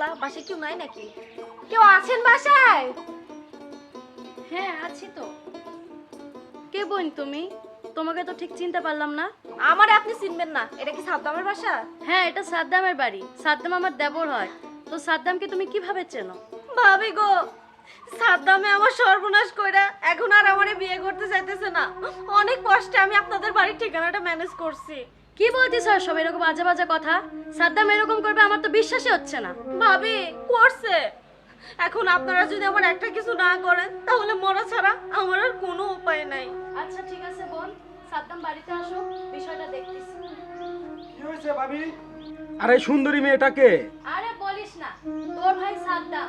খেলা বাসায় কেউ নাই নাকি? কেউ আছেন বাসায়? হ্যাঁ আছি তো। কে বোন তুমি? তোমাকে তো ঠিক চিনতে পারলাম না। আমার আপনি চিনবেন না। এটা কি সাদ্দামের বাসা? হ্যাঁ এটা সাদ্দামের বাড়ি। সাদ্দাম আমার দেবর হয়। তো সাদ্দামকে তুমি কীভাবে চেনো? ভাবি গো সাদ্দামে আমার সর্বনাশ কইরা এখন আর আমারে বিয়ে করতে চাইতেছে না। অনেক কষ্টে আমি আপনাদের বাড়ির ঠিকানাটা ম্যানেজ করছি। কি বলতিস আর সব এরকম বাজে বাজে কথা? সাদ্দাম এরকম করবে আমার তো বিশ্বাসই হচ্ছে না। ভাবি করছে। এখন আপনারা যদি আমার একটা কিছু না করেন তাহলে মরা ছাড়া আমার আর কোনো উপায় নাই। আচ্ছা ঠিক আছে বোন। সাদ্দাম বাড়িতে আসো বিষয়টা দেখতেছি। কি হয়েছে ভাবি? আরে সুন্দরী মেয়েটাকে। আরে বলিস না। তোর ভাই সাদ্দাম।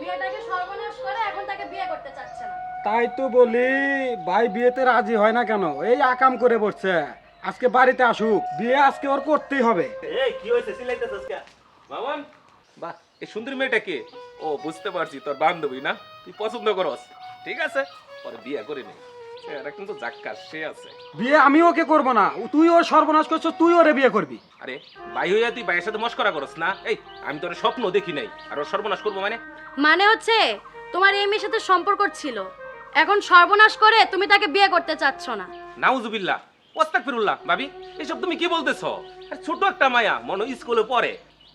মেয়েটাকে সর্বনাশ করে এখন তাকে বিয়ে করতে চাচ্ছে না। তাই তো বলি ভাই বিয়েতে রাজি হয় না কেন? এই আকাম করে বসছে। আজকে বাড়িতে আসুক বিয়ে আজকে ওর করতেই হবে। এই কি হয়েছে? সিলাইতেছিস কে মামন? বাহ এই সুন্দরী মেয়েটা কে? ও বুঝতে পারছি তোর বান্ধবী না? তুই পছন্দ করস। ঠিক আছে? পরে বিয়ে করে নে। এরা কিন্তু সে আছে। বিয়ে আমি ওকে করব না ও- তুই ওর সর্বনাশ করছ তুই ওরে বিয়ে করবি। আরে ভাই হইয়া তুই ভাইয়ের সাথে মস্করা করস না? এই আমি তোর স্বপ্ন দেখি নাই। আর ওর সর্বনাশ করব মানে? মানে হচ্ছে তোমার এই মেয়ের সাথে সম্পর্ক ছিল। এখন সর্বনাশ করে তুমি তাকে বিয়ে করতে চাচ্ছ না। নাউজুবিল্লাহ। ওস্তাক ফিরুল্লাহ ভাবি এসব তুমি কি বলতেছ? আর ছোট একটা মায়া মনো স্কুলে পড়ে।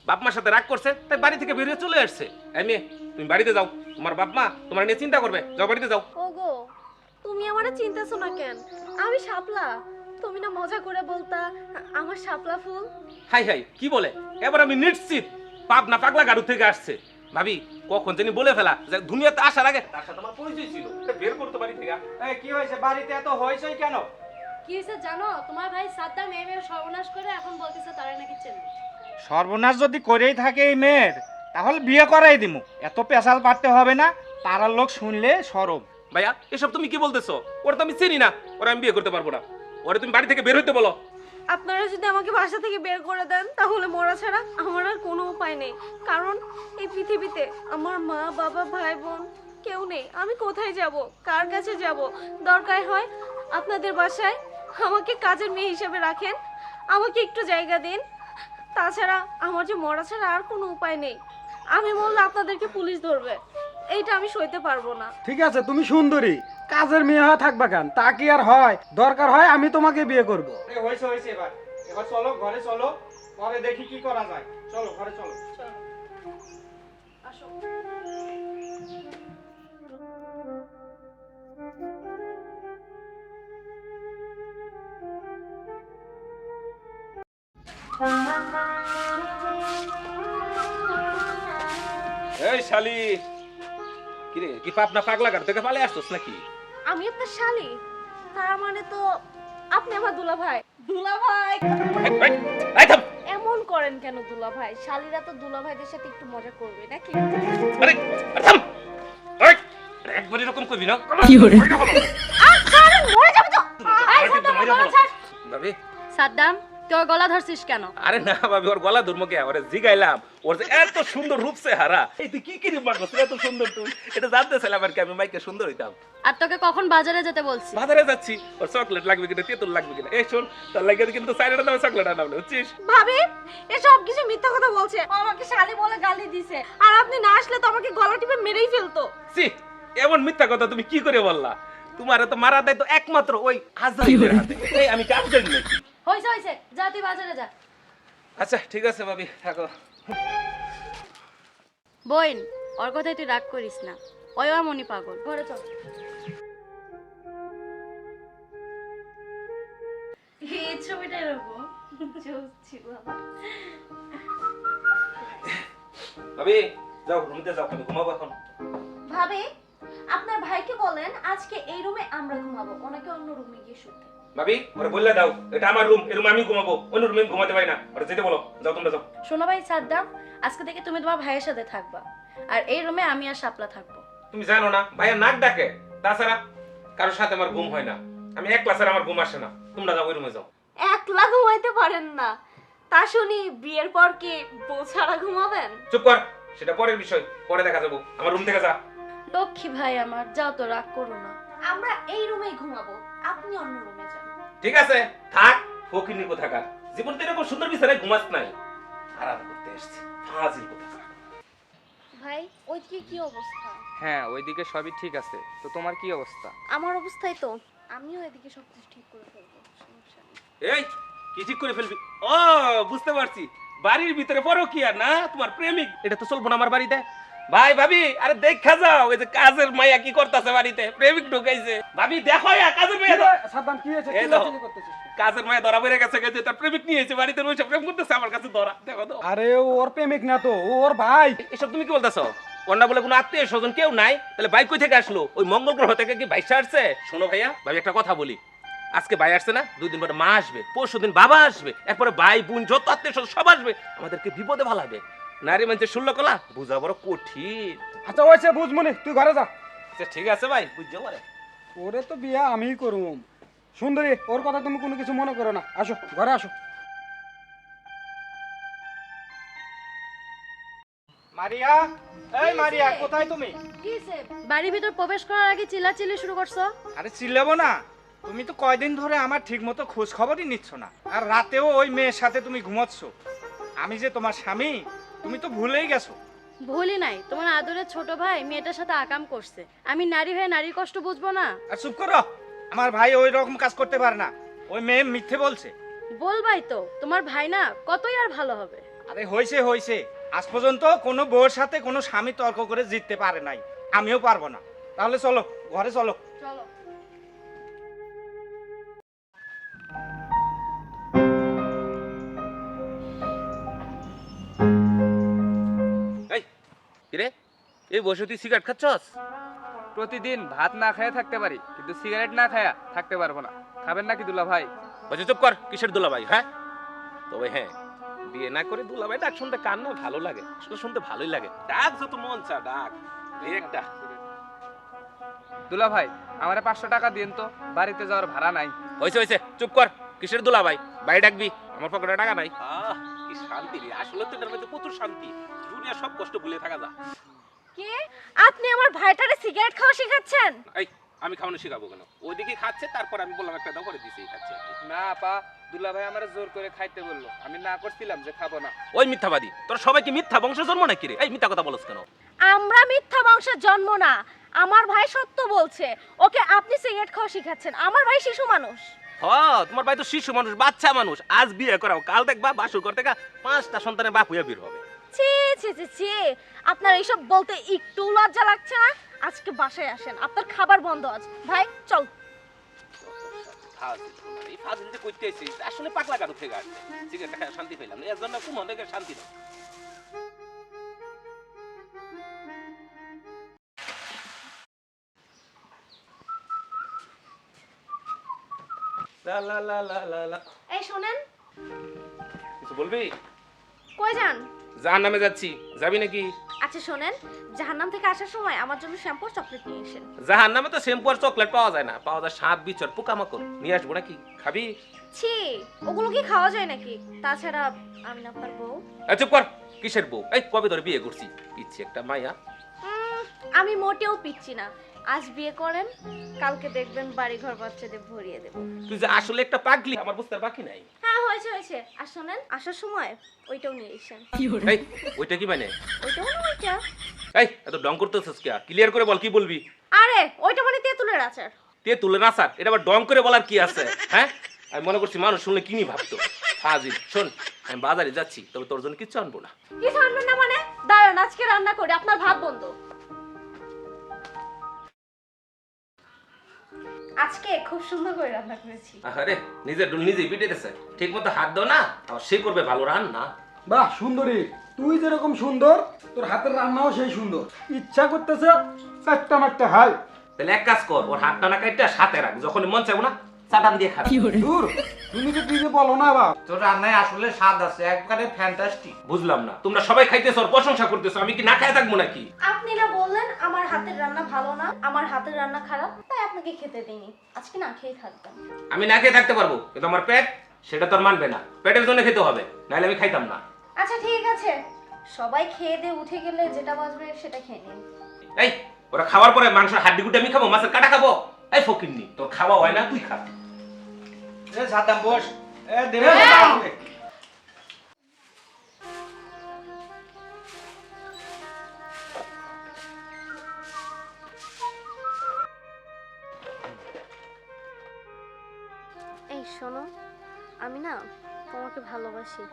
বাপ মার সাথে রাগ করছে তাই বাড়ি থেকে বেরিয়ে চলে আসছে। মেয়ে তুমি বাড়িতে যাও। তোমার বাপ মা তোমার নিয়ে চিন্তা করবে। যাও বাড়িতে যাও। ওগো তুমি আমারে চিন্তাছো না কেন? আমি শাপলা। তুমি না মজা করে বলতা আমার শাপলা ফুল? হাই হাই কি বলে? এবার আমি নিশ্চিত পাপ না পাগলা গাড়ু থেকে আসছে। ভাবি কখন জানি বলে ফেলা যে দুনিয়াতে আসার আগে তার সাথে আমার পরিচয় ছিল। বের করতে পারি থেকে। কি হয়েছে? বাড়িতে এত হয়েছে কেন? কি হয়েছে জানো? তোমার ভাই সাদ্দাম এই মেয়ের সর্বনাশ করে এখন বলতেছে তারা নাকি চেনে। সর্বনাশ যদি করেই থাকে এই মেয়ের তাহলে বিয়ে করাই দিমু। এত পেশাল পারতে হবে না পাড়ার লোক শুনলে সরব। ভাইয়া এসব তুমি কি বলতেছো? ওরা তো আমি চিনি না ওরা আমি বিয়ে করতে পারব না। ওরা তুমি বাড়ি থেকে বের হইতে বলো। আপনারা যদি আমাকে বাসা থেকে বের করে দেন তাহলে মরা ছাড়া আমার আর কোনো উপায় নেই। কারণ এই পৃথিবীতে আমার মা বাবা ভাই বোন কেউ নেই। আমি কোথায় যাব? কার কাছে যাব? দরকার হয় আপনাদের বাসায় আমাকে কাজের মেয়ে হিসেবে রাখেন। আমাকে একটু জায়গা দিন। তাছাড়া আমার যে মরা ছাড়া আর কোনো উপায় নেই। আমি বললে আপনাদেরকে পুলিশ ধরবে। এইটা আমি সইতে পারব না। ঠিক আছে তুমি সুন্দরী। কাজের মেয়ে হয়ে থাকবা কেন? তা কি আর হয়? দরকার হয় আমি তোমাকে বিয়ে করব। হয়েছে হয়েছে এবার। এবার চলো ঘরে চলো। পরে দেখি কি করা যায়। চলো ঘরে চলো। আসো। এই শালি। কি রে কি পাপ না পাগলা গাড়ু থেকে পালে আসছস নাকি? আমি আপনার শালি। তার মানে তো আপনি আমার দুলা ভাই দুলা ভাই। এমন করেন কেন দুলা ভাই শালিরা তো দুলা ভাইদের সাথে একটু মজা করবে নাকি? আরে আরে থাম। একবার এরকম করবি না। আহ, ছাড়েন, মরে যাবে তো। সাদ্দাম, গলা ধরছিস কেন? আরে না ভাবি ওর গলা ধর্মকে ওরে জিগাইলাম। ওর যে এত সুন্দর রূপ সে হারা। এই তুই কি কি রূপ এত সুন্দর তুই। এটা জানতে চাইলাম আর কি আমি মাইকে সুন্দর হইতাম। আর তোকে কখন বাজারে যেতে বলছি? বাজারে যাচ্ছি। ওর চকলেট লাগবে কিনা তেঁতুল লাগবে কিনা? এই শোন তোর লাগে কিন্তু চকলেট আনাবো বুঝছিস? ভাবি এসব কিছু মিথ্যা কথা বলছে। আমাকে শালি বলে গালি দিছে। আর আপনি না আসলে তো আমাকে গলা টিপে মেরেই ফেলতো। সি এমন মিথ্যা কথা তুমি কি করে বললা? তোমার তো মারা দেয় তো একমাত্র ওই হাজার আমি কাজ করি নাকি? হয়েছে হয়েছে যা তুই বাজারে যা। আচ্ছা ঠিক আছে ভাবি থাকো বইন ওর কথায় তুই রাগ করিস না। ওই মনি পাগল। ঘরে চল। এই ছবিটা এরকম ভাবি যাও রুমে যাও আমি ঘুমাবো এখন। ভাবি আপনার ভাইকে বলেন আজকে এই রুমে আমরা ঘুমাবো। ওনাকে অন্য রুমে গিয়ে শুতে। ভাবি ওরে বললে দাও এটা আমার রুম এই রুমে আমি ঘুমাবো। অন্য রুমে আমি ঘুমাতে পারি না। ওরে যেতে বলো যাও তোমরা যাও। শোনো ভাই সাদ্দাম আজকে থেকে তুমি তোমার ভাইয়ের সাথে থাকবা। আর এই রুমে আমি আর শাপলা থাকব। তুমি জানো না ভাইয়া নাক ডাকে। তাছাড়া কারোর সাথে আমার ঘুম হয় না। আমি এক ক্লাসের আমার ঘুম আসে না। তোমরা যাও ওই রুমে যাও। একলা ঘুমাইতে পারেন না। তা শুনি বিয়ের পর কি বউ ছাড়া ঘুমাবেন? চুপ কর সেটা পরের বিষয়। পরে দেখা যাব। আমার রুম থেকে যা। লক্ষ্মী ভাই আমার যাও তো রাগ করো না। আমরা এই রুমেই ঘুমাবো। আপনি অন্য রুমে যান। ঠিক আছে? থাক ফকির নিকো থাকার জীবন তো এরকম সুন্দর বিছানায় ঘুমাস নাই। আরাম করতে এসছে। ফাজিল কথা ভাই ওইদিকে কি অবস্থা? হ্যাঁ ওইদিকে সবই ঠিক আছে। তো তোমার কি অবস্থা? আমার অবস্থাই তো। আমিও এদিকে সব কিছু ঠিক করে ফেলব সমস্যা নেই। এই কি ঠিক করে ফেলবি? ও বুঝতে পারছি। বাড়ির ভিতরে পরো কি আর না? তোমার প্রেমিক। এটা তো চলবো না আমার বাড়িতে। ভাই ভাবি আরে দেখা যাও এই যে কাজের মাইয়া কি করতেছে বাড়িতে? প্রেমিক ঢুকাইছে। ভাবি দেখো ইয়া, কাজের মাইয়া কি হয়েছে? কি। করতেছিস কাজের মাইয়া ধরা পড়ে গেছে গেছে তার প্রেমিক নিয়ে এসে বাড়িতে রয়েছে প্রেম করতেছে আমার কাছে ধরা দেখো তো। আরে ওর প্রেমিক না তো ওর ভাই। এসব তুমি কি বলতেছো? কন্যা বলে কোনো আত্মীয় স্বজন কেউ নাই? তাহলে ভাই কই থেকে আসলো? ওই মঙ্গল গ্রহ থেকে কি ভাইসা আসছে শোনো ভাইয়া ভাই একটা কথা বলি। আজকে ভাই আসছে না দুই দিন পরে মা আসবে পরশু দিন বাবা আসবে এরপরে ভাই বোন যত আত্মীয় স্বজন সব আসবে আমাদেরকে বিপদে ভালাবে নারী মানুষের শুনলো কলা? বুঝা বড় কঠিন। আচ্ছা ওই ওইছে বুঝমনি তুই ঘরে যা। আচ্ছা, ঠিক আছে ভাই বুঝতে পারে ওরে তো বিয়া আমিই করুম। সুন্দরী ওর কথা তুমি কোনো কিছু মনে করো না। আসো ঘরে আসো। মারিয়া এই মারিয়া কোথায় তুমি? বাড়ির ভিতর প্রবেশ করার আগে চিল্লাচিল্লি শুরু করছ? আরে চিল্লাবো না। তুমি তো কয়দিন ধরে আমার ঠিক মতো খোঁজ খবরই নিচ্ছ না। আর রাতেও ওই মেয়ের সাথে তুমি ঘুমাচ্ছ। আমি যে তোমার স্বামী তুমি তো ভুলেই গেছো। ভুলই নাই তোমার আদরের ছোট ভাই মেয়েটার সাথে আকাম করছে। আমি নারী হয়ে নারীর কষ্ট বুঝব না। আর চুপ করো আমার ভাই ওই রকম কাজ করতে পারে না। ওই মেয়ে মিথ্যে বলছে। বলবাই তো তোমার ভাই না কতই আর ভালো হবে। আরে হয়েছে হয়েছে আজ পর্যন্ত কোনো বউর সাথে কোনো স্বামী তর্ক করে জিততে পারে নাই। আমিও পারব না। তাহলে চলো ঘরে চলো। চলো। কিরে? এই বসে তুই সিগারেট খাচ্ছস? প্রতিদিন ভাত না খেয়ে থাকতে পারি কিন্তু সিগারেট না খায়া থাকতে পারব না। খাবেন নাকি দুলা ভাই বলছে চুপ কর কিসের দুলাভাই হ্যাঁ? তবে হ্যাঁ বিয়ে না করে দুলাভাই ডাক শুনতে কান না ভালো লাগে? আসলে শুনতে ভালোই লাগে। ডাক যত মন চা ডাক। একটা। দুলা ভাই আমারে পাঁচশো টাকা দিন তো বাড়িতে যাওয়ার ভাড়া নাই। হয়েছে হয়েছে চুপ কর কিসের দুলাভাই? ভাই ডাকবি আমার পকেটে টাকা নাই। আহ কি শান্তি রে? আসলে তো এটার মধ্যে প্রচুর শান্তি। দুনিয়ার সব কষ্ট ভুলে থাকা যা কে? আপনি আমার ভাইটারে সিগারেট খাওয়া শেখাচ্ছেন? এই আমি খাওয়ানো শিখাবো কেন? ওইদিকে খাচ্ছে তারপর আমি বললাম একটা দাও করে দিছি খাচ্ছে। না পা দুলা ভাই আমার জোর করে খাইতে বলল। আমি না করছিলাম যে খাব না। ওই মিথ্যাবাদী তোর সবাই কি মিথ্যা বংশ জন্ম নাকি রে? এই মিথ্যা কথা বলছ কেন? আমরা মিথ্যা বংশের জন্ম না। আমার ভাই সত্য বলছে। ওকে আপনি সিগারেট খাওয়া শেখাচ্ছেন। আমার ভাই শিশু মানুষ। হ তোমার ভাই তো শিশু মানুষ বাচ্চা মানুষ। আজ বিয়ে করাও কাল দেখবা বাসুর করতে গা পাঁচটা সন্তানের বাপ হইয়া বের হবে। ছি ছি ছি ছি। আপনার এইসব বলতে একটু লজ্জা লাগছে না? আজকে বাসায় আসেন আপনার খাবার বন্ধ আজ। ভাই চল। এই ফাজিল যে করতে আসলে পাগলা কারও থেকে আসছে শান্তি পেলাম এর জন্য কোন শান্তি না লা লা লা লা লা লা। এই শোনেন। কিছু বলবি? কই যান? যার নামে যাচ্ছি। যাবি নাকি? আচ্ছা শোনেন। জাহান্নাম থেকে আসার সময় আমার জন্য শ্যাম্পু চকলেট নিয়ে এসেন যাহার নামে তো শ্যাম্পু আর চকলেট পাওয়া যায় না। পাওয়া যায় সাত বিচর পোকামাকড়। নিয়ে আসব নাকি? খাবি? ছি ওগুলো কি খাওয়া যায় নাকি? তাছাড়া আমি না এই চুপ কর। কিসের বউ? এই কবে ধরে বিয়ে করছি? ইচ্ছে একটা মাইয়া। উম, আমি মোটেও পিচ্ছি না। আজ বিয়ে করেন কালকে দেখবেন বাড়ি ঘর বাচ্চাদের ভরিয়ে দেবো। তুই যে আসলে একটা পাগলি আমার বুঝতে বাকি নাই। হ্যাঁ হয়েছে হয়েছে। আর শোনেন আসার সময় ওইটাও নিয়ে এসেন এই ওইটা কি মানে? ওইটাও না ওইটা। এই এত ডং করতেছিস কি? ক্লিয়ার করে বল কি বলবি? আরে ওইটা মানে তেঁতুলের আচার। তে তুলে না এটা আবার ডং করে বলার কি আছে? হ্যাঁ? আমি মনে করছি মানুষ শুনলে কিনি ভাবতো? হাজির শোন আমি বাজারে যাচ্ছি তবে তোর জন্য কিচ্ছু আনব না। কিছু আনবেন না মানে? দাঁড়ান আজকে রান্না করে আপনার ভাত বন্ধ। আজকে খুব সুন্দর করে রান্না করেছি। আরে নিজে ডুল নিজে পিটেতেছে ঠিক মতো হাত দাও না আর সে করবে ভালো রান্না। বাহ সুন্দরী। তুই যেরকম সুন্দর তোর হাতের রান্নাও সেই সুন্দর। ইচ্ছা করতেছে চারটা মারটা হাল তাহলে এক কাজ কর ওর হাতটা না কাটটা সাথে রাখ যখন মন চাইব না চাটান দিয়ে খাবি। দূর তুমি বলো না বা তোর রান্নায় আসলে স্বাদ আছে একবারে ফ্যান্টাস্টিক বুঝলাম না তোমরা সবাই খাইতেছো আর প্রশংসা করতেছো আমি কি না থাকব নাকি? আপনি না বললেন আমার হাতের রান্না ভালো না আমার হাতের রান্না খারাপ তাই আপনাকে খেতে দিইনি। আজকে না খেয়ে থাকতাম। আমি না খেয়ে থাকতে পারব কিন্তু আমার পেট সেটা তো আর মানবে না। পেটের জন্য খেতে হবে নাহলে আমি খাইতাম না। আচ্ছা ঠিক আছে। সবাই খেয়ে দিয়ে উঠে গেলে যেটা বাজবে সেটা খেয়ে নিন। এই ওরা খাওয়ার পরে মাংসের হাড্ডি গুটি আমি খাব মাছের কাটা খাব? এই ফকিরনি তোর খাওয়া হয় না তুই খা। হ্যাঁ। এই শোনো আমি না তোমাকে ভালোবাসি।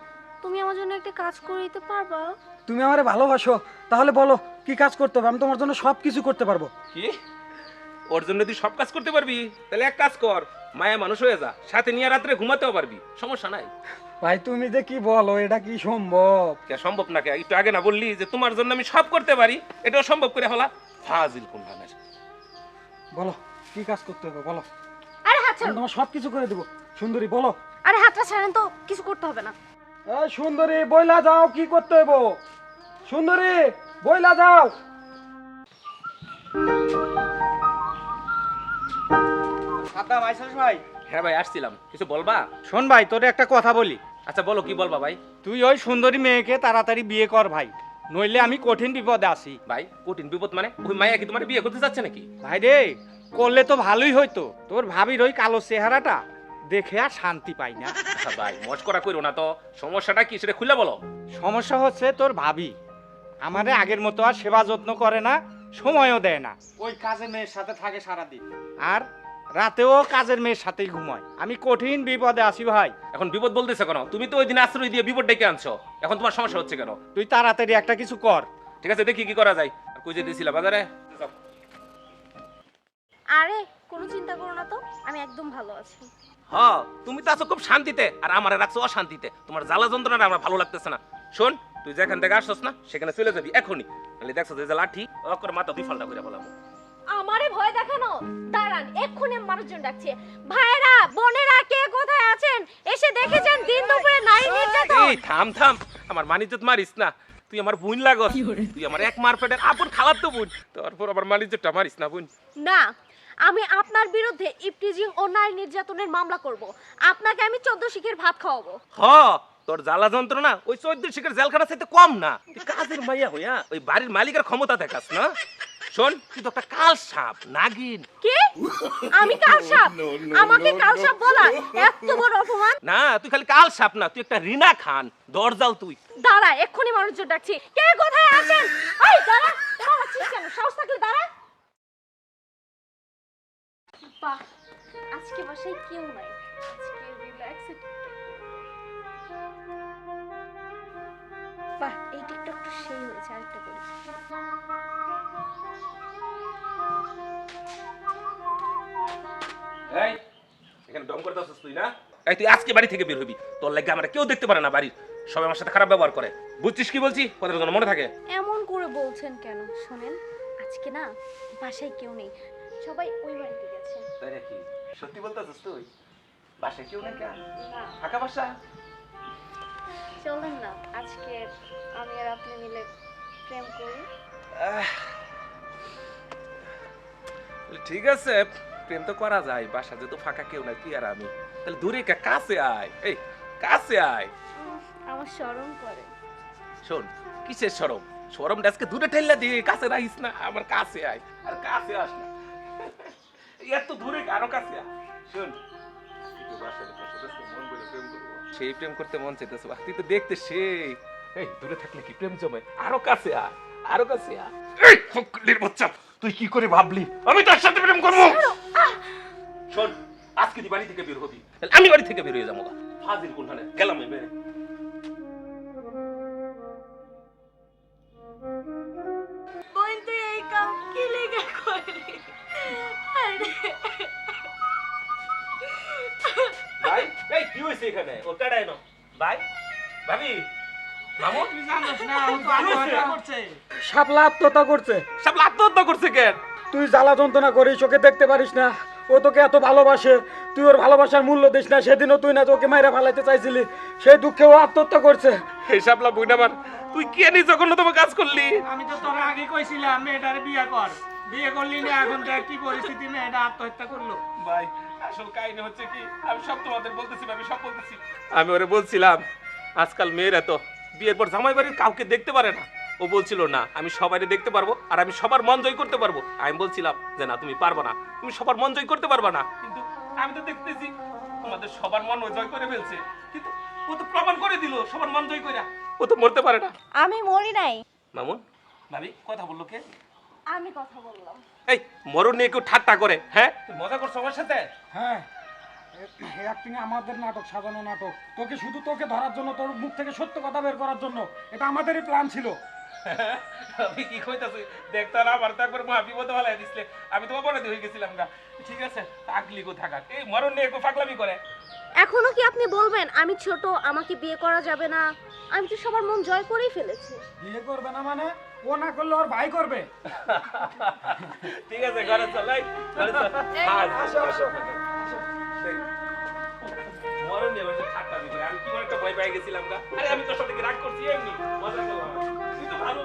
তুমি আমার জন্য একটা কাজ করে দিতে পারবা? তুমি আমারে ভালোবাসো? তাহলে বলো কি কাজ করতে হবে? আমি তোমার জন্য সব কিছু করতে পারব। কি? ওর জন্য তুই সব কাজ করতে পারবি। তাহলে এক কাজ কর মায়া মানুষ হয়ে যা সাথে নিয়ে রাত্রে ঘুমাতেও পারবি সমস্যা নাই। ভাই তুমি যে কি বলো এটা কি সম্ভব? কে সম্ভব না কে? একটু আগে না বললি যে তোমার জন্য আমি সব করতে পারি এটাও সম্ভব করে হলা? ফাজিল কোন ভানের বলো কি কাজ করতে হবে বলো। আরে হাত আমি ছাড়ুন তোমার সব কিছু করে দেবো। সুন্দরী বলো। আরে হাতটা ছাড়েন তো কিছু করতে হবে না। এই সুন্দরী বইলা যাও কি করতে হবে সুন্দরী বইলা যাও। সাদ্দাম আইসাস ভাই। হ্যাঁ ভাই আসছিলাম। কিছু বলবা? শোন ভাই তোরে একটা কথা বলি। আচ্ছা বলো কি বলবা ভাই? তুই ওই সুন্দরী মেয়েকে তাড়াতাড়ি বিয়ে কর ভাই। নইলে আমি কঠিন বিপদে আছি। ভাই কঠিন বিপদ মানে? ওই মায়া কি তোমার বিয়ে করতে যাচ্ছে নাকি? ভাই রে করলে তো ভালোই হইতো। তোর ভাবির ওই কালো চেহারাটা দেখে আর শান্তি পাই না। আচ্ছা ভাই মস্করা করো না তো। সমস্যাটা কি সেটা খুলে বলো। সমস্যা হচ্ছে তোর ভাবি। আমারে আগের মতো আর সেবা যত্ন করে না সময়ও দেয় না। ওই কাজের মেয়ের সাথে থাকে সারাদিন। আর রাতেও কাজের মেয়ের সাথেই ঘুমায়। আমি কঠিন বিপদে আছি ভাই। এখন বিপদ বলতেছে কেন? তুমি তো ওই দিন আশ্রয় দিয়ে বিপদ ডেকে আনছো। এখন তোমার সমস্যা হচ্ছে কেন? তুই তাড়াতাড়ি একটা কিছু কর। ঠিক আছে দেখি কি করা যায়। আর কই যেতেছিলা বাজারে? যাও। আরে কোনো চিন্তা করো না তো আমি একদম ভালো আছি। হ তুমি তো আছো খুব শান্তিতে আর আমারে রাখছো অশান্তিতে। তোমার জ্বালা যন্ত্রণাটা আমার ভালো লাগতেছে না। শোন তুই যেখান থেকে আসছস না সেখানে চলে যাবি এখনই। নাহলে দেখছ যে লাঠি ও করে মাথা দুই ফালটা করে বলাম আমারে ভয় দেখানো? দাঁড়ান এক্ষুনি মানুষজন ডাকছে। ভাইরা বোনেরা কে কোথায় আছেন? এসে দেখে যান দিন দুপুরে নারী নির্যাতন। এই থাম থাম আমার মানিজত মারিস না। তুই আমার বোন লাগস। তুই আমার এক মার পেটের আপন খালার তো বোন। তারপর আবার মানিজতটা মারিস না বোন। না আমি আপনার বিরুদ্ধে ইপটিজিং ও নারী নির্যাতনের মামলা করব। আপনাকে আমি চোদ্দ শিখের ভাত খাওয়াবো। হ তোর জ্বালা যন্ত্রণা ওই চোদ্দ শিখের জেলখানা চাইতে কম না। কাজের মাইয়া হইয়া ওই বাড়ির মালিকের ক্ষমতা দেখাস না? শোন তুই তো একটা কাল সাপ নাগিন। কি? আমি কাল সাপ? আমাকে কাল সাপ বলা এত বড় অপমান? না তুই খালি কাল সাপ না তুই একটা রিনা খান দরজাল তুই। দাঁড়া এক্ষুনি মানুষজন ডাকছি। কে কোথায় আছেন? এই দাঁড়া দাঁড়াচ্ছিস কেন? সাহস থাকলে দাঁড়া। বাহ আজকে বাসায় কেউ নাই। আজকে রিল্যাক্স বাহ এই টিকটকটা সেই হয়েছে আরেকটা করি। এই এখানে ডম করে দাসস তুই না? এই তুই আজকে বাড়ি থেকে বের হবি। তোর লাগে আমরা কেউ দেখতে পারে না বাড়ির। সবাই আমার সাথে খারাপ ব্যবহার করে। বুঝছিস কি বলছি? কথাটা যেন মনে থাকে। এমন করে বলছেন কেন? শোনেন আজকে না বাসায় কেউ নেই। সবাই ওই বাড়িতে গেছে। তাই নাকি? সত্যি বলতেছিস তুই? বাসায় কেউ নেই কেন? না। ফাঁকা বাসা? চলেন না আজকে আমি আর আপনি মিলে প্রেম করি। ঠিক আছে। প্রেম তো করা যায় বাসা যেহেতু ফাঁকা কেউ নাই তুই আর আমি। তাহলে দূরে কা? কাছে আয়। এই কাছে আয়। আমার শরম করে। শোন কিসের সরম সরম আজকে দূরে ঠেললা দিয়ে কাছে রাখিস না আমার কাছে আয়। আর কাছে আস না। এত দূরে আরও কাছে আয়। শোন। সেই প্রেম করতে মন চাইতেছে তুই তো দেখতে সেই। এই দূরে থাকলে কি প্রেম জমে? আরও কাছে আয় আরও কাছে আয়। এই ফকলির বাচ্চা তুই কি করে ভাবলি? আমি তোর সাথে প্রেম করব। শোন আজকে তুই বাড়ি থেকে বের হবি। তাহলে আমি বাড়ি থেকে বের হয়ে যাব গা। ফাজিল কোনখানে? গেলাম আমি বেরে। ভাই এই কি হয়েছে এখানে? ও কাটায় না? ভাই ভাবি। তুই আত্মহত্যা করছে। আত্মহত্যা করছে কেন জ্বালা যন্ত্রণা করিস ওকে দেখতে পারিস না। ও তোকে এত ভালোবাসে তুই ওর ভালোবাসার মূল্য দিস না। সেদিনও তুই না তোকে মাইরা ফালাইতে চাইছিলি সেই দুঃখে ও আত্মহত্যা করছে। এই সাপলা তুই কে নি যখন তোমার কাজ করলি? আমি তো তোর আগে কইছিলাম মেয়েটারে বিয়ে কর। বিয়ে করলি না এখন দেখ কি পরিস্থিতি মেয়েটা আত্মহত্যা করল। ভাই আসল কাহিনী হচ্ছে কি আমি সব তোমাদের বলতেছি ভাবি সব বলতেছি। আমি ওরে বলছিলাম আজকাল মেয়েরা তো বিয়ের পর জামাই বাড়ির কাউকে দেখতে পারে না। ও বলছিল না আমি সবাইকে দেখতে পারব আর আমি সবার মন জয় করতে পারব। আমি বলছিলাম যে না তুমি পারবে না। তুমি সবার মন জয় করতে পারবে না। কিন্তু আমি তো দেখতেছি তোমাদের সবার মন ও জয় করে ফেলছে। কিন্তু ও তো প্রমাণ করে দিল সবার মন জয় করে ও তো মরতে পারে না। আমি মরি নাই। মামুন ভাবি কথা বলল কে? আমি কথা বললাম। এই মরণ নিয়ে কেউ ঠাট্টা করে হ্যাঁ? তুই মজা করছ আমার সাথে? হ্যাঁ। অ্যাক্টিং আমাদের নাটক সাজানো নাটক। তোকে শুধু তোকে ধরার জন্য তোর মুখ থেকে সত্য কথা বের করার জন্য। এটা আমাদেরই প্ল্যান ছিল। আমি কি কইতাছি? দেখতে না আমার তো একবার মা বিপদে ভালাই দিছিলে আমি তো অপরাধী হয়ে গেছিলাম গা। ঠিক আছে আগলি কো থাকার এই মরণ নিয়ে একটু ফাকলামি করে। এখনও কি আপনি বলবেন আমি ছোট আমাকে বিয়ে করা যাবে না? আমি তো সবার মন জয় করেই ফেলেছি। বিয়ে করবে না মানে? ও না করলে ওর ভাই করবে? ঠিক আছে ঘরে চল এই, ঘরে চল। আজ আসো আসো। মরণ নিয়ে বসে ঠাট্টা দিতে আমি কি একটা ভয় পেয়ে গেছিলাম গা? আরে, আমি তোর সাথে রাগ করছি? এমনি। মজা করলাম তুই তো ভালো